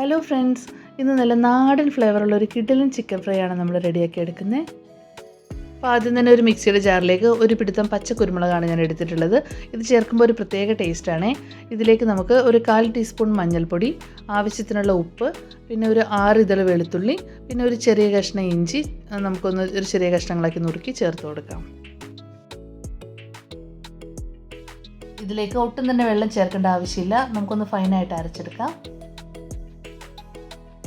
Hello friends ഇന്ന് നല്ല നാടൻ ഫ്ലേവറുള്ള ഒരു കിഡിലൻ ചിക്കൻ ഫ്രൈ ആണ് നമ്മൾ റെഡിയാക്കി എടുക്കുന്നത് അപ്പോൾ ആദ്യം തന്നെ ഒരു മിക്സിയുടെ ജാറിലേക്ക് ഒരു പിടുത്തം പച്ച കുരുമുളകാണ് ഞാൻ എടുത്തിട്ടുള്ളത്. ഇത് ചേർക്കുമ്പോൾ ഒരു പ്രത്യേക ടേസ്റ്റാണ് ഇതിലേക്ക് നമുക്ക് ഒരു കാൽ ടീസ്പൂൺ മഞ്ഞൾപ്പൊടി ആവശ്യത്തിനുള്ള ഉപ്പ് പിന്നെ ഒരു ആറ് ഇതൾ വെളുത്തുള്ളി പിന്നെ ഒരു ചെറിയ കഷ്ണം ഇഞ്ചി നമുക്കൊന്ന് ഒരു ചെറിയ കഷ്ണങ്ങളാക്കി നുറുക്കി ചേർത്ത് കൊടുക്കാം. ഇതിലേക്ക് ഒട്ടും തന്നെ വെള്ളം ചേർക്കേണ്ട ആവശ്യമില്ല. നമുക്കൊന്ന് ഫൈനായിട്ട് അരച്ചെടുക്കാം.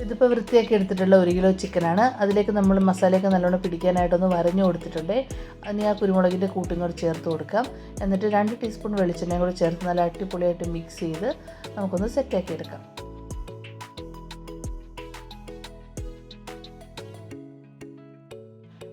ഇതിപ്പോൾ വൃത്തിയാക്കി എടുത്തിട്ടുള്ള ഒരു കിലോ ചിക്കനാണ്. അതിലേക്ക് നമ്മൾ മസാലയൊക്കെ നല്ലോണം പിടിക്കാനായിട്ടൊന്ന് വരഞ്ഞു കൊടുത്തിട്ടുണ്ട്. അതിന് ആ കുരുമുളകിന്റെ കൂട്ടും കൂടി ചേർത്ത് കൊടുക്കാം. എന്നിട്ട് രണ്ട് ടീസ്പൂൺ വെളിച്ചെണ്ണയും കൂടി ചേർത്ത് നല്ല അടിപൊളിയായിട്ട് മിക്സ് ചെയ്ത് നമുക്കൊന്ന് സെറ്റാക്കി എടുക്കാം.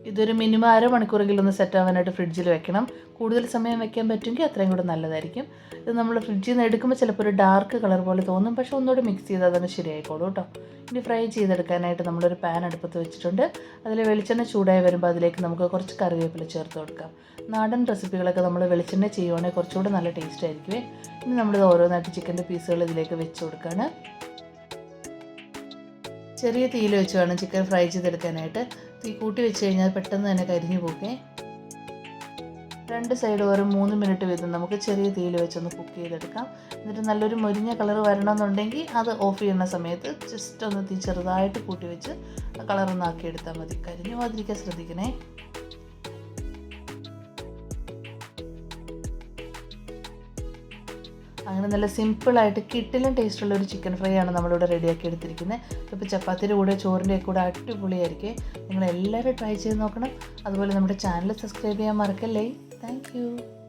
ഇതൊരു മിനിമം അര മണിക്കൂറെങ്കിലും ഒന്ന് സെറ്റ് ആവാനായിട്ട് ഫ്രിഡ്ജിൽ വെക്കണം. കൂടുതൽ സമയം വെക്കാൻ പറ്റുമെങ്കിൽ അത്രയും കൂടെ നല്ലതായിരിക്കും. ഇത് നമ്മൾ ഫ്രിഡ്ജിൽ നിന്ന് എടുക്കുമ്പോൾ ചിലപ്പോൾ ഒരു ഡാർക്ക് കളർ പോലെ തോന്നും. പക്ഷേ ഒന്നുകൂടി മിക്സ് ചെയ്താൽ തന്നെ ശരിയായിക്കോളൂ കേട്ടോ. ഇനി ഫ്രൈ ചെയ്തെടുക്കാനായിട്ട് നമ്മളൊരു പാൻ അടുപ്പത്ത് വെച്ചിട്ടുണ്ട്. അതിൽ വെളിച്ചെണ്ണ ചൂടായി വരുമ്പോൾ അതിലേക്ക് നമുക്ക് കുറച്ച് കറിവേപ്പില ചേർത്ത് കൊടുക്കാം. നാടൻ റെസിപ്പികളൊക്കെ നമ്മൾ വെളിച്ചെണ്ണ ചെയ്യുവാണെങ്കിൽ കുറച്ചുകൂടെ നല്ല ടേസ്റ്റ് ആയിരിക്കുമേ ഇനി നമ്മളിത് ഓരോന്നായിട്ട് ചിക്കന്റെ പീസുകൾ ഇതിലേക്ക് വെച്ച് കൊടുക്കുകയാണ് ചെറിയ തീയിൽ വെച്ച് വേണം ചിക്കൻ ഫ്രൈ ചെയ്തെടുക്കാനായിട്ട്. തീ കൂട്ടി വെച്ച് കഴിഞ്ഞാൽ പെട്ടെന്ന് തന്നെ കരിഞ്ഞു പോകേ. രണ്ട് സൈഡ് ഒരു മൂന്ന് മിനിറ്റ് വീതം നമുക്ക് ചെറിയ തീയിൽ വെച്ചൊന്ന് കുക്ക് ചെയ്തെടുക്കാം. എന്നിട്ട് നല്ലൊരു മുരിഞ്ഞ കളർ വരണമെന്നുണ്ടെങ്കിൽ അത് ഓഫ് ചെയ്യുന്ന സമയത്ത് ജസ്റ്റ് ഒന്ന് തീ ചെറുതായിട്ട് കൂട്ടി വെച്ച് കളറൊന്നാക്കി എടുത്താൽ മതി. കരിഞ്ഞു പോകാതിരിക്കാൻ ശ്രദ്ധിക്കണേ. അങ്ങനെ നല്ല സിമ്പിളായിട്ട് കിട്ടിലും ടേസ്റ്റുള്ള ഒരു ചിക്കൻ ഫ്രൈ ആണ് നമ്മളിവിടെ റെഡിയാക്കി എടുത്തിരിക്കുന്നത്. ഇപ്പോൾ ചപ്പാത്തിയുടെ കൂടെ ചോറിന്റെ കൂടെ അടിപൊളിയായിരിക്കും. നിങ്ങൾ എല്ലാവരും ട്രൈ ചെയ്ത് നോക്കണം. അതുപോലെ നമ്മുടെ ചാനൽ സബ്സ്ക്രൈബ് ചെയ്യാൻ മറക്കല്ലേ? താങ്ക്